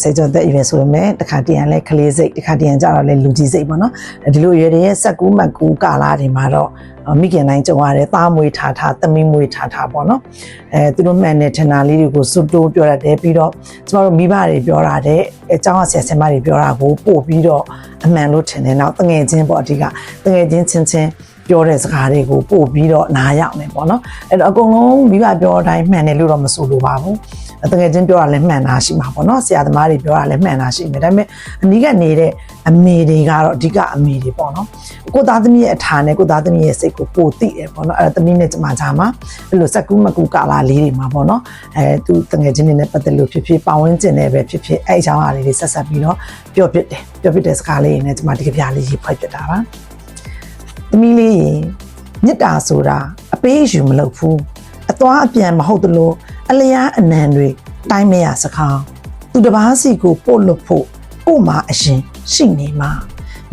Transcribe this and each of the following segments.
ဆယ်ကျော်သက်အရွယ်ဆိုပေမဲ့တခါတရံလဲကလေးစိတ်တခါတရံကြတော့လဲလူကြီးစိတ်ပေါ့နော်ဒီလိုရွယ်တွေရဲ့စက်ကူးမက်ကူးကာလာတွေမှာတော့မိခင်တိုင်းကြုံရတယ်သားမွေးထားထားသမီးမွေးထားထားပေါ့နော်အဲသူတို့မှန်တဲ့ထင်တာလေးတွေကိုစွတ်တိုးပြောရတယ်ပြီးတော့ကျမတို့မိဘတွေပြောတာတဲ့အเจ้าဆရာဆရာမတွေပြောတာကိုပို့ပြီးတော့အမှန်လို့ထင်တယ်နောက်တငယ်ချင်းပေါ့အဓိကတငယ်ချင်းချင်းချင်းပြောတဲ့စကားတွေကိုပို့ပြီးတော့နားရောက်နေပေါ့နော်အဲ့တော့အကုန်လုံးမိဘပြောတဲ့အတိုင်းမှန်တယ်လို့တော့မဆိုလိုပါဘူး တကယ်ချင်းပြောတာလည်းမှန်တာရှိမှာပေါ့နော်ဆရာသမားတွေပြောတာလည်းမှန်တာရှိမယ်ဒါပေမဲ့အနီးကပ်နေတဲ့အမေတွေကတော့အဓိကအမေတွေပေါ့နော်ကိုသားသမီးရဲ့အထာနဲ့ကိုသားသမီးရဲ့စိတ်ကိုပိုသိတယ်ပေါ့နော်အဲ့ဒါသမီးနဲ့ကျမချာမှာအဲ့လိုစက်ကူးမကူကာလာလေးတွေမှာပေါ့နော်အဲသူတကယ်ချင်းတွေနဲ့ပတ်သက်လို့ဖြစ်ဖြစ်ပဝန်းကျင်နဲ့ပဲဖြစ်ဖြစ်အဲ့အကြောင်းအရာလေးတွေဆက်ဆက်ပြီးတော့ပြောပြတယ်ပြောပြတဲ့စကားလေးတွေနဲ့ကျမဒီကပြလေးရေးဖွဲ့ပြတာပါသမီးလေးရင်မေတ္တာဆိုတာအပေးအယူမလုပ်ဘူးအသွားအပြန်မဟုတ်သလို အလျားအနံတွေတိုင်းမရစကားသူတစ်ပါးစီကိုပို့လို့ဖို့ကို့မှာအရင်ရှိနေမှာ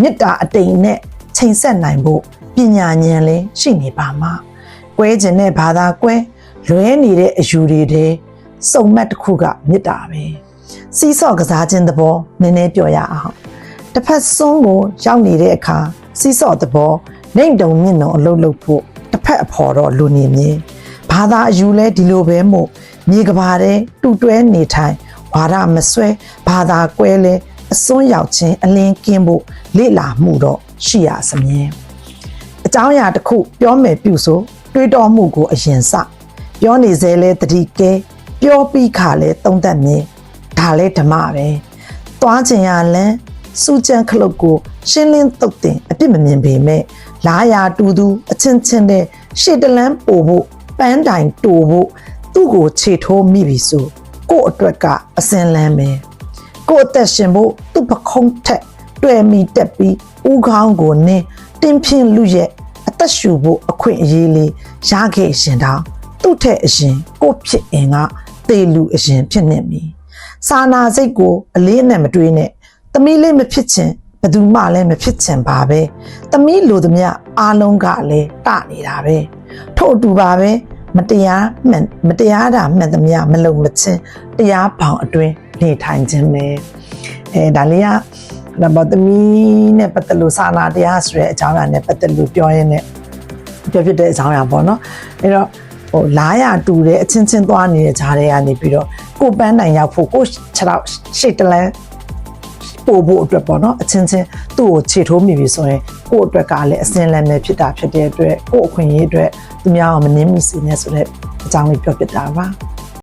မေတ္တာအတိမ်နဲ့ချိန်ဆက်နိုင်ဖို့ပညာဉာဏ်လည်းရှိနေပါမှာကွဲခြင်းနဲ့ဘာသာကွဲလွဲနေတဲ့အယူတွေတဲ့စုံမက်တစ်ခုကမေတ္တာပဲစီးစော့ကစားခြင်းသဘောနည်းနည်းပြောရအောင်တစ်ဖက်ဆုံးကိုရောက်နေတဲ့အခါစီးစော့သဘောနှိမ်တုံမြင့်တုံအလုပ်လုပ်ဖို့တစ်ဖက်အဖော်တော့လူနေမြင်ဘာသာအယူလဲဒီလိုပဲမို့ မြေကဘာတဲ့တူတွဲနေထိုင်ဝါဒမဆွဲဘာသာကွဲလဲအစွန်းရောက်ခြင်းအလင်းကင်းဖို့လေ့လာမှုတော့ရှိရစမြဲအကြောင်းအရာတစ်ခုပြောမယ်ပြုဆိုတွေးတောမှုကိုအရင်စပြောနေစေလဲတတိကဲပြောပြီးခါလဲသုံးသက်မြင်ဒါလဲဓမ္မပဲသွားခြင်းရလန်းစူကြံခလုတ်ကိုရှင်းလင်းသုတ်တင်အပြစ်မမြင်ပေမဲ့လာယာတူသူအချင်းချင်းတဲ့ရှေ့တလန်းပို့ဖို့ပန်းတိုင်တူဖို့ သူ့ကိုခြေထိုးမိပြီဆိုကို့အတွက်ကအစင်လန်းပဲကို့အသက်ရှင်ဖို့သူ့ပခုံးထက်တွေ့မိတက်ပြီးဥကောင်းကိုနင်းတင်းဖြင်းလူရဲ့အသက်ရှူဖို့အခွင့်အရေးလေးရခဲ့ရှင်တောင်သူ့ထက်အရင်ကို့ဖြစ်အင်ကတေလူအရင်ဖြစ်နေပြီစာနာစိတ်ကိုအလေးနဲ့မတွေးနဲ့သမီးလေးမဖြစ်ချင်ဘယ်သူမှလည်းမဖြစ်ချင်ပါပဲသမီးလိုသမျှအားလုံးကလည်းတနေတာပဲထို့အတူပါပဲ မတရားမှန်မတရားတာမှန်သမျှမလုံမချင်းတရားပေါင်အတွင်းနေထိုင်ခြင်းပဲအဲဒါလေးကဒါပေါ်သမီးနဲ့ပတ်သက်လို့စာနာတရားဆိုတဲ့အကြောင်းအရာနဲ့ပတ်သက်လို့ပြောရင်းနဲ့ပြောဖြစ်တဲ့အကြောင်းအရာပေါ့နော်အဲတော့ဟိုလားရတူတဲ့အချင်းချင်းသွားနေတဲ့ဂျားတွေကနေပြီးတော့ကိုပန်းနိုင်ရောက်ဖို့ကိုခြေတော့ရှေ့တလန်း ပို့ဖို့အတွက်ပေါ့နော်အချင်းချင်းသူ့ကိုခြေထိုးမိပြီဆိုရင်ကို့အတွက်ကလည်းအစင်းလမ်းပဲဖြစ်တာဖြစ်တဲ့အတွက်ကို့အခွင့်အရေးအတွက်သူများအောင်မနှင်းမိစေနဲ့ဆိုတဲ့အကြောင်းလေးပြောပြတာပါ